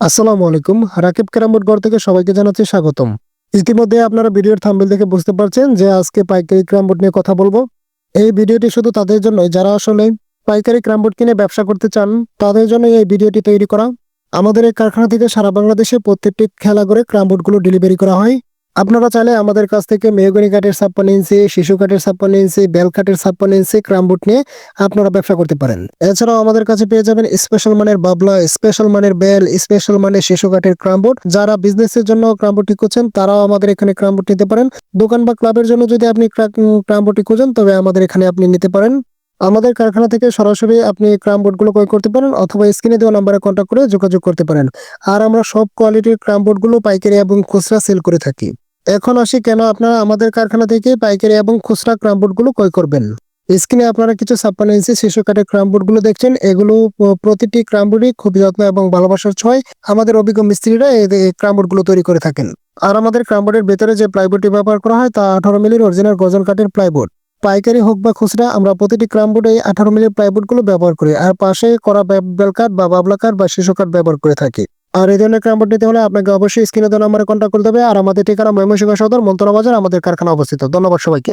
আসসালামু আলাইকুম। রাকিব ক্যারামবোর্ড ঘর থেকে সবাইকে জানাচ্ছি স্বাগতম। ইতিমধ্যে আপনারা ভিডিওর থাম্বেল দেখে বুঝতে পারছেন যে আজকে পাইকারি ক্রামবোর্ড নিয়ে কথা বলব। এই ভিডিওটি শুধু তাদের জন্য, যারা আসলে পাইকারি ক্রামবোর্ড কিনে ব্যবসা করতে চান, তাদের জন্য এই ভিডিওটি তৈরি করা। আমাদের এই কারখানা থেকে সারা বাংলাদেশে প্রত্যেকটি খেলা করে ক্রামবোর্ডগুলো ডেলিভারি করা হয়। আপনারা চাইলে আমাদের কাছ থেকে মেহগনি কাঠের ছাপ্পান্ন ইঞ্চি, শিশু কাঠের ছাপ্পান্ন ইঞ্চি, বেল কাঠের ছাপ্পান্ন ইঞ্চি ক্রামবোর্ড নিয়ে আপনারা ব্যবসা করতে পারেন। এছাড়াও আমাদের কাছে পেয়ে যাবেন স্পেশাল মানের বাবলা স্পেশাল মানের বেল স্পেশাল মানের শিশু কাঠের ক্রামবোর্ড যারা বিজনেসের জন্য ক্রামবোর্ডটি খুঁজছেন, তারাও আমাদের এখানে ক্রামবোর্ড নিতে পারেন। দোকান বা ক্লাবের জন্য যদি আপনি ক্রামবোর্ডটি খুঁজেন, তবে আমাদের এখানে আপনি নিতে পারেন। আমাদের কারখানা থেকে সরাসরি আপনি ক্রাম ক্রামবোর্ডগুলো ক্রয় করতে পারেন, অথবা স্ক্রিনে দেওয়া নাম্বারে কন্ট্যাক্ট করে যোগাযোগ করতে পারেন। আর আমরা সব কোয়ালিটির ক্রাম ক্রামবোর্ডগুলো পাইকারি এবং খুচরা সেল করে থাকি। এখন আসি কেন আপনারা আমাদের কারখানা থেকে পাইকারি এবং খুচরা ক্রামবোর্ডগুলো ক্রয় করবেন? স্ক্রিনে আপনারা কিছু ছাপ্পান্ন ইঞ্চি শিশু কাঠের ক্রামবোর্ডগুলো দেখছেন, এগুলো প্রতিটি ক্রামবোর্ডই খুব যত্ন এবং ভালোবাসার ছয়। আমাদের অভিজ্ঞ মিস্ত্রিরা এই ক্রামবোর্ডগুলো তৈরি করে থাকেন। আর আমাদের ক্রামবোর্ডের ভেতরে যে প্লাইবোর্ডটি ব্যবহার করা হয় তা আঠারো মিলির অরিজিনাল গজন কাঠের প্লাইবোর্ড পাইকারি হোক বা খুচরা, আমরা প্রতিটি ক্রামবোর্ডে আঠারো মিলির প্লাইবোর্ডগুলো ব্যবহার করি। আর পাশে করা বে- বেল কাঠ বা বাবলা কাঠ বা শিশু কাঠ ব্যবহার করে থাকি। আর এই ধরনের ক্রামবোর্ড নিতে হলে আপনাকে অবশ্যই স্ক্রিনে দেওয়া নম্বরে কন্ট্যাক্ট করতে হবে। আর আমাদের ঠিকানা ময়মনসিংহ সদর মন্তরা বাজার আমাদের কারখানা অবস্থিত। ধন্যবাদ সবাইকে।